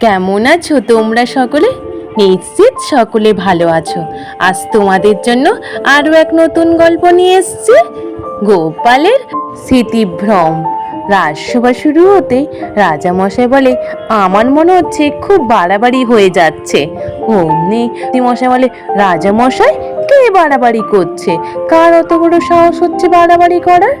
কেমন আছো তোমরা সকলে? নিশ্চিত সকলে ভালো আছো। আজ তোমাদের জন্য আরও এক নতুন গল্প নিয়ে এসেছি। গোপালের স্মৃতিভ্রম। রাজসভা শুরু হতে রাজামশাই বলে, আমার মনে হচ্ছে খুব বাড়াবাড়ি হয়ে যাচ্ছে। অমনি মশাই বলে, রাজামশাই, কে বাড়াবাড়ি করছে? কার অত বড় সাহস হচ্ছে বাড়াবাড়ি করার?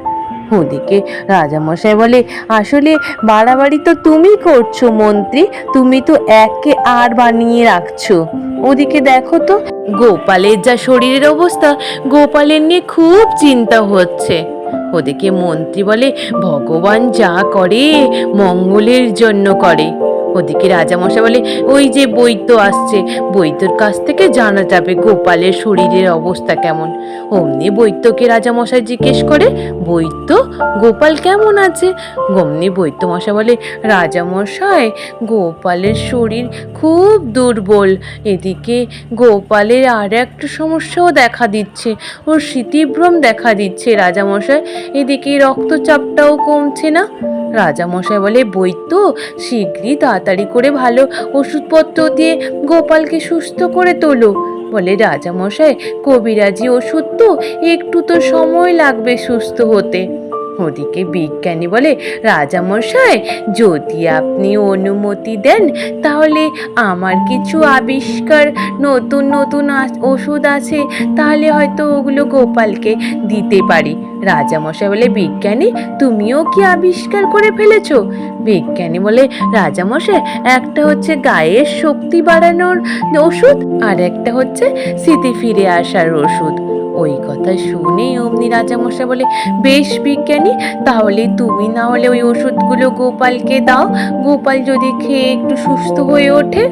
ওদিকে রাজামশাই বলে, আসলে বাড়াবাড়ি তো তুমি করছ মন্ত্রী, তুমি তো একে আর বানিয়ে রাখছো। ওদিকে দেখো তো, গোপালের যা শরীরের অবস্থা, গোপালের নিয়ে খুব চিন্তা হচ্ছে। ওদিকে মন্ত্রী বলে, ভগবান যা করে, মঙ্গলের জন্য করে। ওদিকে রাজামশাই বলে, ওই যে বৈদ্য আসছে। বৈদ্যর কাছ থেকে জানা যাবে গোপালের শরীরের অবস্থা কেমন। অমনি বৈদ্যকে রাজামশাই জিজ্ঞেস করে, বৈদ্য, গোপাল কেমন আছে? গমনি বৈদ্য মশাই বলে, রাজামশাই, গোপালের শরীর খুব দুর্বল। এদিকে গোপালের আর একটা সমস্যাও দেখা দিচ্ছে। ওর স্মৃতিভ্রম দেখা দিচ্ছে রাজামশাই। এদিকে রক্তচাপটাও কমছে না। রাজামশাই বলে, বই তো শীঘ্রই তাড়াতাড়ি করে ভালো ওষুধপত্র দিয়ে গোপালকে সুস্থ করে তোলো। বলে, রাজামশাই, কবিরাজি ওষুধ তো একটু তো সময় লাগবে সুস্থ হতে। ওদিকে বিজ্ঞানী বলে রাজামশাই, যদি আপনি অনুমতি দেন, তাহলে আমার কিছু আবিষ্কার, নতুন নতুন ওষুধ আছে, তাহলে হয়তো ওগুলো গোপালকে দিতে পারি। রাজামশাই বলে, বিজ্ঞানী, তুমিও কি আবিষ্কার করে ফেলেছ? বিজ্ঞানী বলে, রাজামশাই, একটা হচ্ছে গায়ের শক্তি বাড়ানোর ওষুধ, আর একটা হচ্ছে স্মৃতি ফিরে আসার ওষুধ। ওই কথা শুনে অমনি রাজামশাই বলে, বেশ বিজ্ঞানী, তাহলে তুমি না হলে ওই ওষুধগুলো গোপালকে দাও। গোপাল যদি খেয়ে একটু সুস্থ হয়ে ওঠে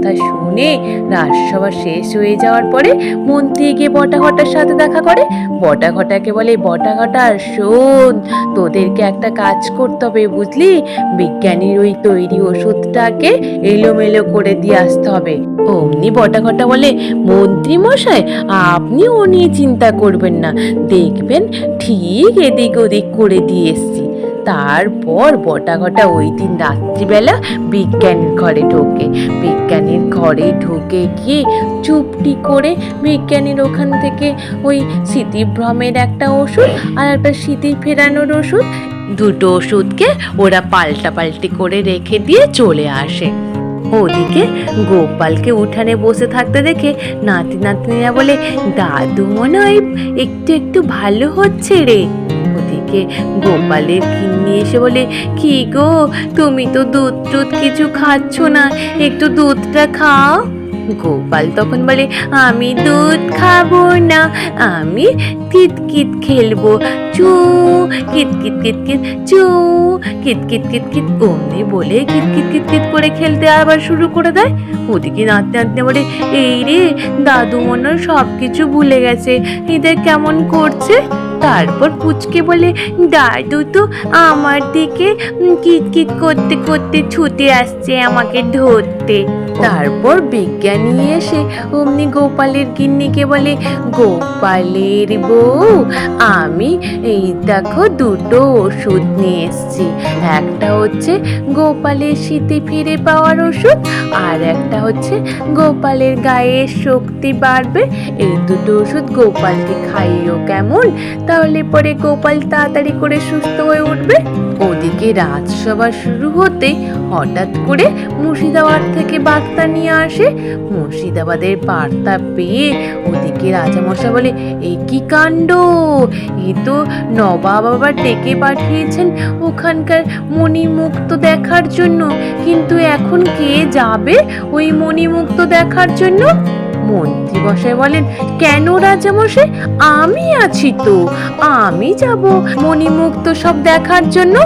কথা শুনে রাজসভা শেষ হয়ে যাওয়ার পরে মন্ত্রী গিয়ে বটাঘটার সাথে দেখা করে। বটাঘটাকে বলে বটাঘটা শোন, তোদেরকে একটা কাজ করতে হবে বুঝলি? বিজ্ঞানীর ওই তৈরি ওষুধটাকে এলোমেলো করে দিয়ে আসতে হবে। অমনি বটাঘটা বলে, মন্ত্রী মশাই আপনি ও নিয়ে চিন্তা করবেন না। দেখবেন ঠিক এদিক ওদিক করে দিয়ে তারপর বটাঘটা ওই দিন রাত্রিবেলা বিজ্ঞানীর ঘরে ঢোকে। বিজ্ঞানীর ঘরে ঢুকে গিয়ে চুপটি করে বিজ্ঞানীর ওখান থেকে ওই স্মৃতিভ্রমের একটা ওষুধ আর একটা স্মৃতি ফেরানোর ওষুধ, দুটো ওষুধকে ওরা পাল্টা পাল্টি করে রেখে দিয়ে চলে আসে। ওদিকে গোপালকে উঠানে বসে থাকতে দেখে নাতি নাতনিরা বলে, দাদু মনে হয় একটু একটু ভালো হচ্ছে রে। ওদিকে গোপালের কিন্নি এসে বলে, কি গো, তুমি তো দুধ টুধ কিছু খাচ্ছ না, একটু দুধটা খাও। গোপাল তখন বলে, আমি দুধ খাব না, আমি কিতকিত খেলব। চু কিত কিত কিত কিত চু কিত কিত কিত কিত অমনি বলে কিত কিত কিত কিত করে খেলতে আবার শুরু করে দেয়। ওদিকে নাচতে নাচতে বলে, এই রে, দাদু মনে সব কিছু ভুলে গেছে, এদের কেমন করছে? তারপর পুচকে বলে, দাদু তো আমার দিকে কিতকিত করতে করতে ছুটে আসছে আমাকে ধরতে। তারপর বিজ্ঞানী এসে অমনি গোপালের গিন্নিকে বলে, গোপালের বউ, আমি এই দেখো দুটো ওষুধ নিয়ে এসেছি। একটা হচ্ছে গোপালের শীতে ফিরে পাওয়ার ওষুধ, আর একটা হচ্ছে গোপালের গায়ে শক্তি বাড়বে। এই দুটো ওষুধ গোপালকে খাইও কেমন? তাহলে পরে গোপাল তাড়াতাড়ি করে সুস্থ হয়ে উঠবে? ওদিকে রাজসভা শুরু হতে হঠাৎ করে মুর্শিদাবাদ থেকে বার্তা নিয়ে আসে, মুর্শিদাবাদের বার্তা পেয়ে ওদিকে রাজামশাই বলে, এ কি কাণ্ড? এ তো নবাব আবার ডেকে পাঠিয়েছেন ওখানকার মণিমুক্ত দেখার জন্য। কিন্তু এখন কে যাবে ওই মণিমুক্ত দেখার জন্য? মন্ত্রী মশাই বলেন, কেন রাজামশাই? আমি আছি তো। আমি যাব মণিমুক্ত সব দেখার জন্য।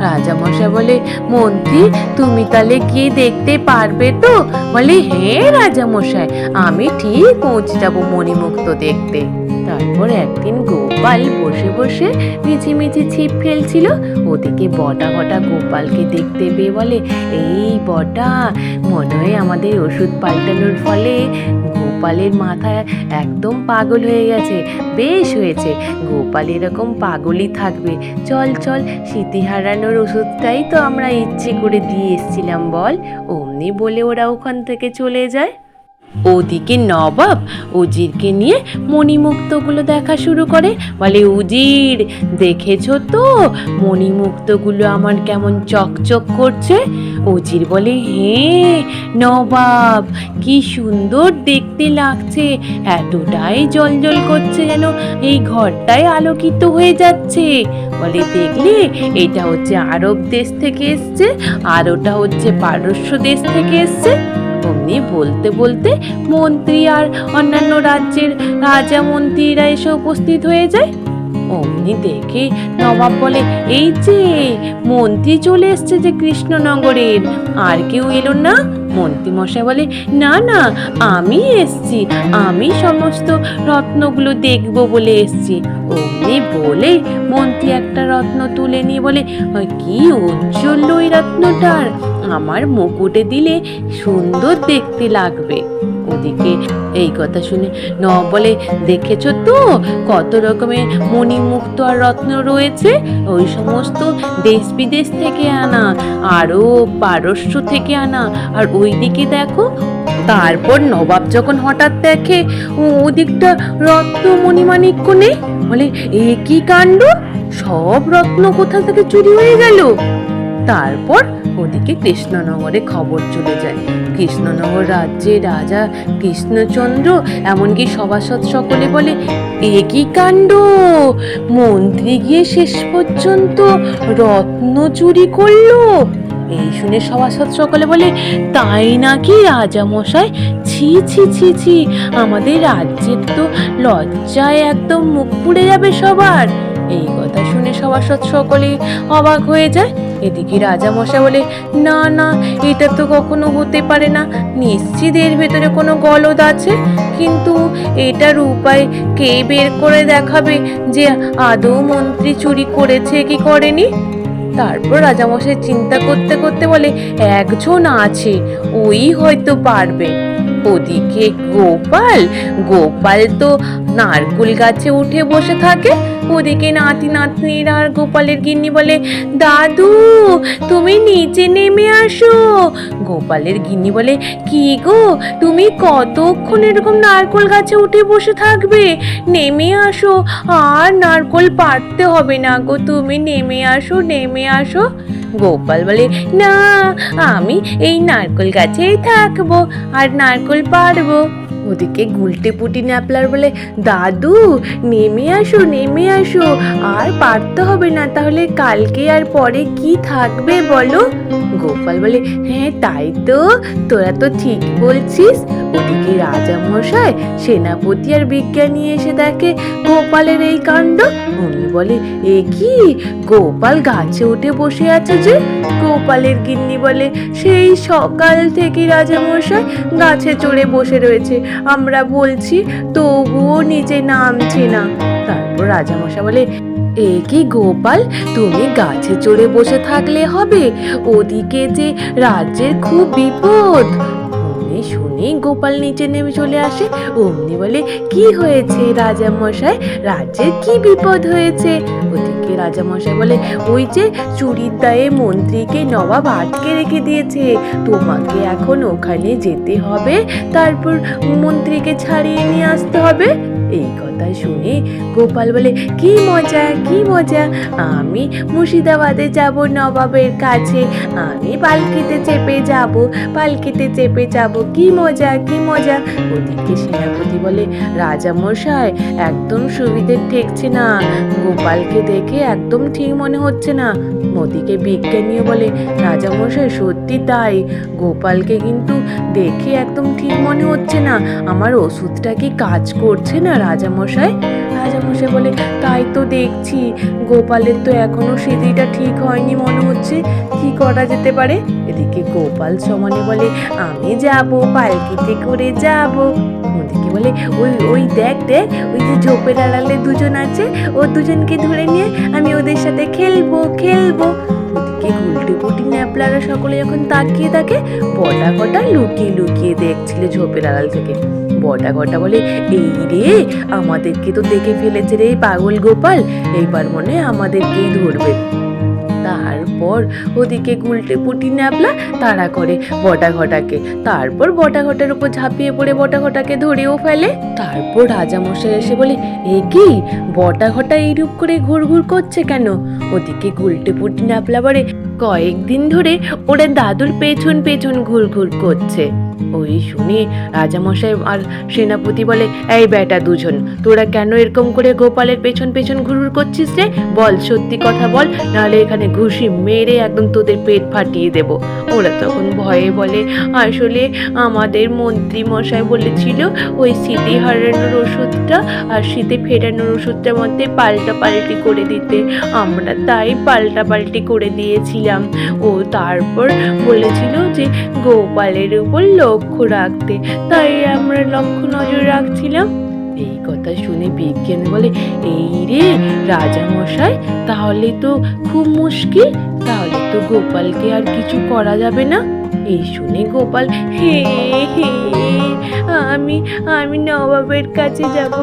রাজামশাই বলে, মন্ত্রী, তুমি তাহলে গিয়ে দেখতে পারবে তো? বলে হ্যাঁ রাজামশাই, আমি ঠিক পৌঁছে যাব মণিমুক্ত দেখতে। তারপর একদিন গোপাল বসে বসে মিছিমিছি ছিপ ফেলছিল। ওদিকে বটা বটা গোপালকে দেখতে পেয়ে বলে, এই বটা, মনে হয় আমাদের ওষুধ পাল্টানোর ফলে গোপালের মাথায় একদম পাগল হয়ে গেছে, বেশ হয়েছে। গোপাল এরকম পাগলই থাকবে। চল চল স্মৃতি হারানোর ওষুধটাই তো আমরা ইচ্ছে করে দিয়ে এসছিলাম বল। অমনি বলে ওরা ওখান থেকে চলে যায়। ওদিকে নবাব উজিরকে নিয়ে মণিমুক্তগুলো দেখা শুরু করে। বলে, উজির, দেখেছ তো? মণিমুক্তগুলো আমার কেমন চকচক করছে? উজির বলে হ্যাঁ নবাব, কি সুন্দর দেখতে লাগছে। এতটাই জলজল করছে যেন এই ঘরটাই আলোকিত হয়ে যাচ্ছে। বলে, দেখলে, এটা হচ্ছে আরব দেশ থেকে এসছে, আর ওটা হচ্ছে পারস্য দেশ থেকে এসছে। অমনি বলতে বলতে মন্ত্রী আর অন্যান্য রাজ্যের রাজা মন্ত্রীরা এসে উপস্থিত হয়ে যায়। অমনি দেখে নবাব বলে, এই যে, মন্ত্রী চলে এসছে যে কৃষ্ণনগরের। আর কেউ এলো না? মন্ত্রী মশাই বলে, না না, আমি এসছি। আমি সমস্ত রত্নগুলো দেখব বলে এসছি। অমনি বলে মন্ত্রী একটা রত্ন তুলে নিয়ে বলে কি উজ্জ্বল ওই রত্নটার? আমার মুকুটে দিলে সুন্দর দেখতে লাগবে। ওদিকে এই কথা শুনে ন বলে, দেখেছ তো কত রকমের মণিমুক্ত আর রত্ন রয়েছে? ওই সমস্ত দেশ বিদেশ থেকে আনা আরও পারস্য থেকে আনা, আর ওইদিকে দেখো, তারপর নবাব যখন হঠাৎ দেখে ওদিকটা রত্ন মণিমাণিক্য নেই? বলে, এ কি কাণ্ড? সব রত্ন কোথা থেকে চুরি হয়ে গেল? তারপর ওদিকে কৃষ্ণনগরে খবর চলে যায়। কৃষ্ণনগর রাজ্যে রাজা কৃষ্ণচন্দ্র, এমনকি সভাসদ সকলে বলে, এ কি কাণ্ড? মন্ত্রী গিয়ে শেষ পর্যন্ত রত্ন চুরি করল? এই শুনে সভাসদ সকলে বলে, তাই নাকি রাজা মশাই ছি ছি ছি ছি, আমাদের রাজ্যের তো লজ্জায় একদম মুখ পুড়ে যাবে সবার। এই কথা শুনে সভাসদ সকলেই অবাক হয়ে যায়। এদিকে রাজা মশাই বলে, না না, এটা তো কখনো হতে পারে না। নিশ্চিত এর ভেতরে কোনো গলদ আছে। কিন্তু এটার উপায় কে বের করে দেখাবে যে আদৌ মন্ত্রী চুরি করেছে কি করেনি? তারপর রাজামশাই চিন্তা করতে করতে বলে, একজন আছে, ওই হয়তো পারবে। ওদিকে গোপাল গোপাল তো নারকুল গাছে উঠে বসে থাকে। ওদিকে নাতি নাতনিরা আর গোপালের গিন্নি বলে, দাদু, তুমি নিচে নেমে আসো। গোপালের গিন্নি বলে, কি গো, তুমি কতক্ষণ এরকম নারকোল গাছে উঠে বসে থাকবে? নেমে আসো, আর নারকোল পাড়তে হবে না গো, তুমি নেমে আসো নেমে আসো। গোপাল বলে, না, আমি এই নারকোল গাছেই থাকব, আর নারকোল পারব ওদিকে গুলটে পুটি ন্যাপলার বলে, দাদু, নেমে আসো নেমে আসো, আর পারতে হবে না, তাহলে কালকে আর পরে কি থাকবে বলো? গোপাল বলে হ্যাঁ তাই তো, তোরা তো ঠিক বলছিস। ওদিকে রাজা মশাই সেনাপতি আর বিজ্ঞানী এসে দেখে গোপালের এই কাণ্ড। অমনি বলে, এ কি? গোপাল গাছে উঠে বসে আছে যে? গোপালের গিন্নি বলে, সেই সকাল থেকে রাজা মশাই গাছে চড়ে বসে রয়েছে। আমরা বলছি, তবুও নিজে নামছে না। তারপর রাজামশা বলে, এ কি গোপাল, তুমি গাছে চড়ে বসে থাকলে হবে? ওদিকে যে রাজ্যের খুব বিপদ অমনি শুনে গোপাল নিচে নেমে চলে আসে। অমনি বলে, কি হয়েছে রাজা মশাই রাজ্যের কি বিপদ হয়েছে? ওদিকে রাজা মশাই বলে, ওই যে চুরির দায়ে মন্ত্রীকে নবাব আটকে রেখে দিয়েছে। তোমাকে এখন ওখানে যেতে হবে। তারপর মন্ত্রীকে ছাড়িয়ে নিয়ে আসতে হবে। এই কথা শুনে গোপাল বলে, কি মজা কি মজা। আমি মুর্শিদাবাদে যাব নবাবের কাছে। আমি পালকিতে চেপে যাব, পালকিতে চেপে যাব। কি মজা কি মজা। ওদিকে সেনাপতি বলে, রাজা মশাই, একদম সুবিধে ঠেকছে না। গোপালকে দেখে একদম ঠিক মনে হচ্ছে না। মোদিকে বিজ্ঞানীও বলে, রাজা মশাই, সত্যি তাই। গোপালকে কিন্তু দেখে একদম ঠিক মনে হচ্ছে না। আমার ওষুধটা কি কাজ করছে না রাজা মশাই রাজা মশাই বলে, তাই তো দেখছি। গোপালের তো এখনও স্মৃতিটা ঠিক হয়নি মনে হচ্ছে। কি করা যেতে পারে? এদিকে গোপাল সমানে বলে, আমি যাব, পালকিতে করে যাব। ওদিকে বলে, ওই ওই দেখ দেখ, ওই যে ঝোপের আড়ালে দুজন আছে। ও দুজনকে ধরে নিয়ে আমি ওদের সাথে খেলব খেলব। ওদিকে গুলটি পুটি ন্যাপলারা সকলে যখন তাকিয়ে থাকে বটা কটা লুকিয়ে লুকিয়ে দেখছিল ঝোপের আড়াল থেকে। বটা ঘটা বলে, এই রে, আমাদেরকে তো দেখে ফেলেছে রে পাগল গোপাল। এইবার মনে আমাদেরকেই ধরবে। তারপর ওদিকে গুলটে পুটি ন্যাপলা তাড়া করে বটা ঘটাকে। তারপর বটা ঘটার উপর ঝাঁপিয়ে পড়ে বটা ঘটাকে ধরেও ফেলে। তারপর রাজামশাই এসে বলে, এ কি? বটা ঘটা এইরূপ করে ঘুরঘুর করছে কেন? ওদিকে গুলটে পুটি ন্যাপলা বলে, কয়েকদিন ধরে ওরা দাদুর পেছন পেছন ঘুরঘুর করছে। ওই শুনে রাজামশাই আর সেনাপতি বলে, এই বেটা দুজন, তোরা কেন এরকম করে গোপালের পেছন পেছন ঘুরুর করছিস রে? বল, সত্যি কথা বল, নাহলে এখানে ঘুষি মেরে একদম তোদের পেট ফাটিয়ে দেব। ওরা তখন ভয়ে বলে, আসলে আমাদের মন্ত্রী মশাই বলেছিল ওই স্মৃতি হারানোর ওষুধটা আর শীতে ফেরানোর ওষুধটার মধ্যে পাল্টা পাল্টি করে দিতে। আমরা তাই পাল্টা পাল্টি করে দিয়েছিলাম। ও তারপর বলেছিল যে গোপালের উপর লক্ষ্য রাখতে। তাই আমরা লক্ষ্য নজর রাখছিলাম। এই কথা শুনে বিজ্ঞান বলে, এই রে রাজা মশাই তাহলে তো খুব মুশকিল। তাহলে তো গোপালকে আর কিছু করা যাবে না? এই শুনে গোপাল, হে হে, আমি আমি নবাবের কাছে যাব,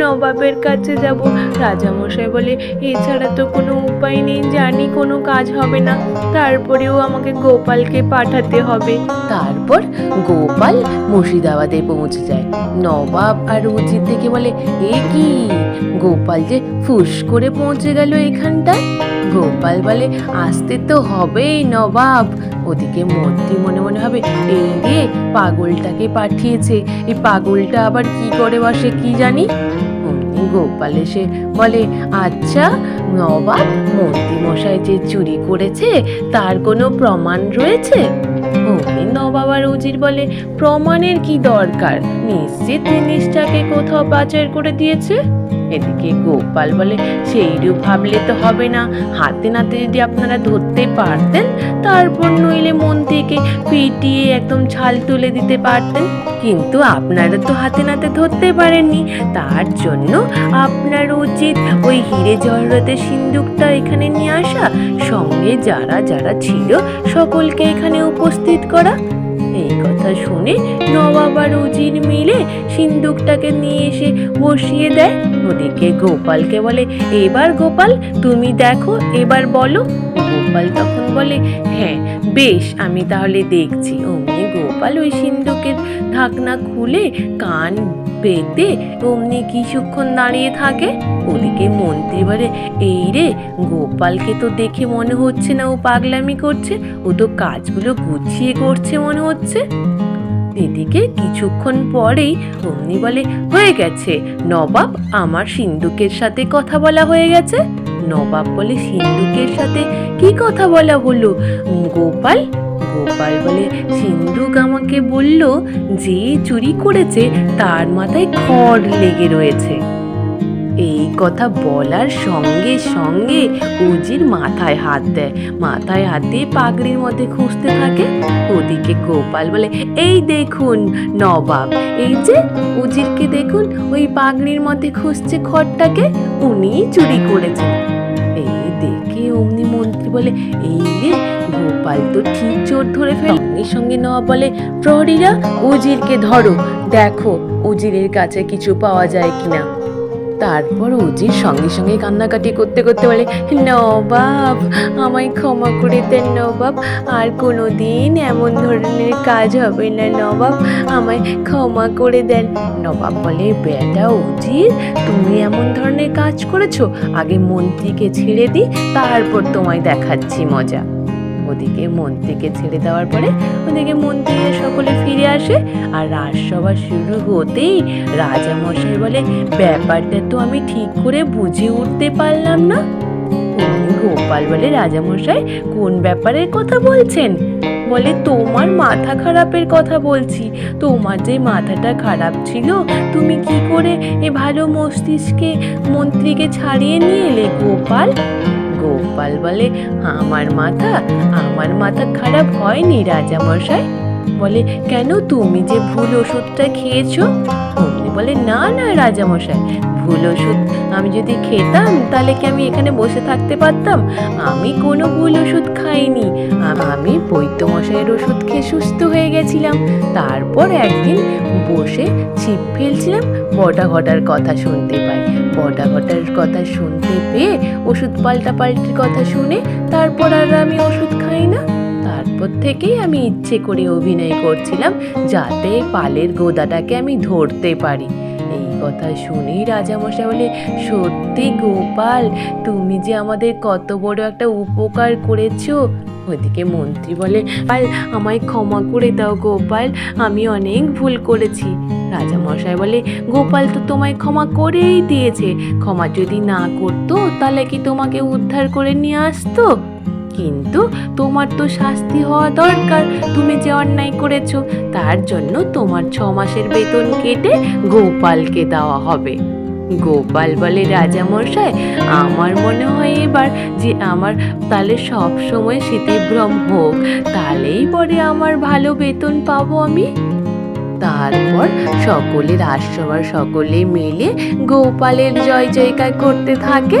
নবাবের কাছে যাব। রাজামশাই বলে এছাড়া তো কোনো উপায় নেই, জানি কোনো কাজ হবে না। তারপরেও আমাকে গোপালকে পাঠাতে হবে। তারপর গোপাল মুর্শিদাবাদে পৌঁছে যায়। নবাব আর উচিত থেকে বলে, এ কি? গোপাল যে ফুস করে পৌঁছে গেল এখানটায়? গোপাল বলে, আসতে তো হবেই নবাব। ওদিকে মন্ত্রী মনে মনে হবে এই রে, পাগলটাকে পাঠিয়েছে। এই পাগলটা আবার কি করে বসে কি জানি? গোপাল এসে বলে আচ্ছা নবাব, মন্ত্রী মশাই যে চুরি করেছে, তার কোনো প্রমাণ রয়েছে? অমনি নবাব আর উজির বলে, প্রমাণের কি দরকার? নিশ্চিত জিনিসটাকে কোথাও পাচার করে দিয়েছে? এদিকে গোপাল বলে, সেইরূপ ভাবলে তো হবে না। হাতে নাতে যদি আপনারা ধরতে পারতেন, তারপর নইলে মন থেকে পিটিয়ে একদম ছাল তুলে দিতে পারতেন। কিন্তু আপনারা তো হাতে নাতে ধরতে পারেননি। তার জন্য আপনার উচিত ওই হিরে জহরতের সিন্দুকটা এখানে নিয়ে আসা। সঙ্গে যারা যারা ছিল, সকলকে এখানে উপস্থিত করা। এই কথা শুনে নবাব আর উজির মিলে সিন্দুকটাকে নিয়ে এসে বসিয়ে দেয়। ওদিকে গোপালকে বলে, এবার গোপাল, তুমি দেখো, এবার বলো। গোপাল তখন বলে হ্যাঁ বেশ, আমি তাহলে দেখছি। অমনি গোপাল ওই সিন্দুকের ঢাকনা খুলে কান পেতে অমনি কিছুক্ষণ দাঁড়িয়ে থাকে। ওদিকে মন্ত্রী বলে, এই রে, গোপালকে তো দেখে মনে হচ্ছে না ও পাগলামি করছে। ও তো কাজগুলো গুছিয়ে করছে মনে হচ্ছে। এদিকে কিছুক্ষণ পরেই অমনি বলে, হয়ে গেছে। নবাব আমার সিন্ধুকের সাথে কথা বলা হয়ে গেছে। নবাব বলে, সিন্ধুকের সাথে কি কথা বলা হলো? গোপাল গোপাল বলে সিন্ধুক আমাকে বলল যে চুরি করেছে, তার মাথায় খড় লেগে রয়েছে। এই কথা বলার সঙ্গে সঙ্গে উজির মাথায় হাত দেয়। মাথায় হাত দিয়ে পাগড়ির মধ্যে খুঁজতে থাকে। ওদিকে গোপাল বলে, এই দেখুন নবাব, এই যে উজিরকে দেখুন, ওই পাগড়ির মধ্যে খুঁজছে খড়টাকে উনি চুরি করেছেন। এই দেখে অমনি মন্ত্রী বলে, এই রে গোপাল তো ঠিক চোর ধরে ফেল। সঙ্গে সঙ্গে নবাব বলে, প্রহরীরা, উজিরকে ধরো। দেখো, উজিরের কাছে কিছু পাওয়া যায় কিনা। তারপর উজির সঙ্গে সঙ্গে কান্নাকাটি করতে করতে বলে, নবাব, আমায় ক্ষমা করে দেন নবাব। আর কোনো দিন এমন ধরনের কাজ হবে না, নবাব। আমায় ক্ষমা করে দেন। নবাব বলে, বেটা উজির, তুমি এমন ধরনের কাজ করেছ। আগে মন্ত্রীকে ছেড়ে দিই তারপর তোমায় দেখাচ্ছি মজা। ওদিকে মন্ত্রীকে ছেড়ে দেওয়ার পরে ওদিকে মন্ত্রীরা সকলে ফিরে আসে। আর রাজসভা শুরু হতেই রাজামশাই বলে, ব্যাপারটা তো আমি ঠিক করে বুঝে উঠতে পারলাম না। গোপাল বলে রাজামশাই কোন ব্যাপারের কথা বলছেন? বলে, তোমার মাথা খারাপের কথা বলছি। তোমার যে মাথাটা খারাপ ছিল, তুমি কি করে এ ভালো মস্তিষ্কে মন্ত্রীকে ছাড়িয়ে নিয়ে এলে গোপাল? গোপাল বলে, আমার মাথা আমার মাথা খারাপ হয়নি রাজামশাই? বলে, কেন তুমি যে ভুল ওষুধটা খেয়েছো? বলে, না না, রাজামশাই, ভুল ওষুধ আমি যদি খেতাম, তাহলে কি আমি এখানে বসে থাকতে পারতাম? আমি কোনো ভুল ওষুধ খাইনি। আমি বৈদ্যমশাইয়ের ওষুধ খেয়ে সুস্থ হয়ে গেছিলাম। তারপর একদিন বসে ছিপ ফেলছিলাম, বটা ঘটার কথা শুনতে পাই। বটা ঘটার কথা শুনতে পেয়ে ওষুধ পাল্টা পাল্টির কথা শুনে তারপর আর আমি ওষুধ খাই না। তারপর থেকেই আমি ইচ্ছে করে অভিনয় করছিলাম যাতে পালের গোদাটাকে আমি ধরতে পারি। এই কথা শুনেই রাজামশাই বলে, সত্যি গোপাল, তুমি যে আমাদের কত বড় একটা উপকার করেছ। ওইদিকে মন্ত্রী বলে, পাল, আমায় ক্ষমা করে দাও গোপাল, আমি অনেক ভুল করেছি। রাজামশাই বলে, গোপাল তো তোমায় ক্ষমা করেই দিয়েছে, ক্ষমা যদি না করতো তাহলে কি তোমাকে উদ্ধার করে নিয়ে আসতো? কিন্তু তোমার তো শাস্তি হওয়া দরকার। তুমি যে অন্যায় করেছ, তার জন্য তোমার ছ মাসের বেতন কেটে গোপালকে দেওয়া হবে। গোপাল বলে রাজামশাই আমার মনে হয় এবার যে আমার তাহলে সব সময় স্মৃতিভ্রম হোক তাহলেই পরে আমার ভালো বেতন পাবো আমি। তারপর সকলে রাজসভার সকলে মিলে গোপালের জয় জয়কার করতে থাকে।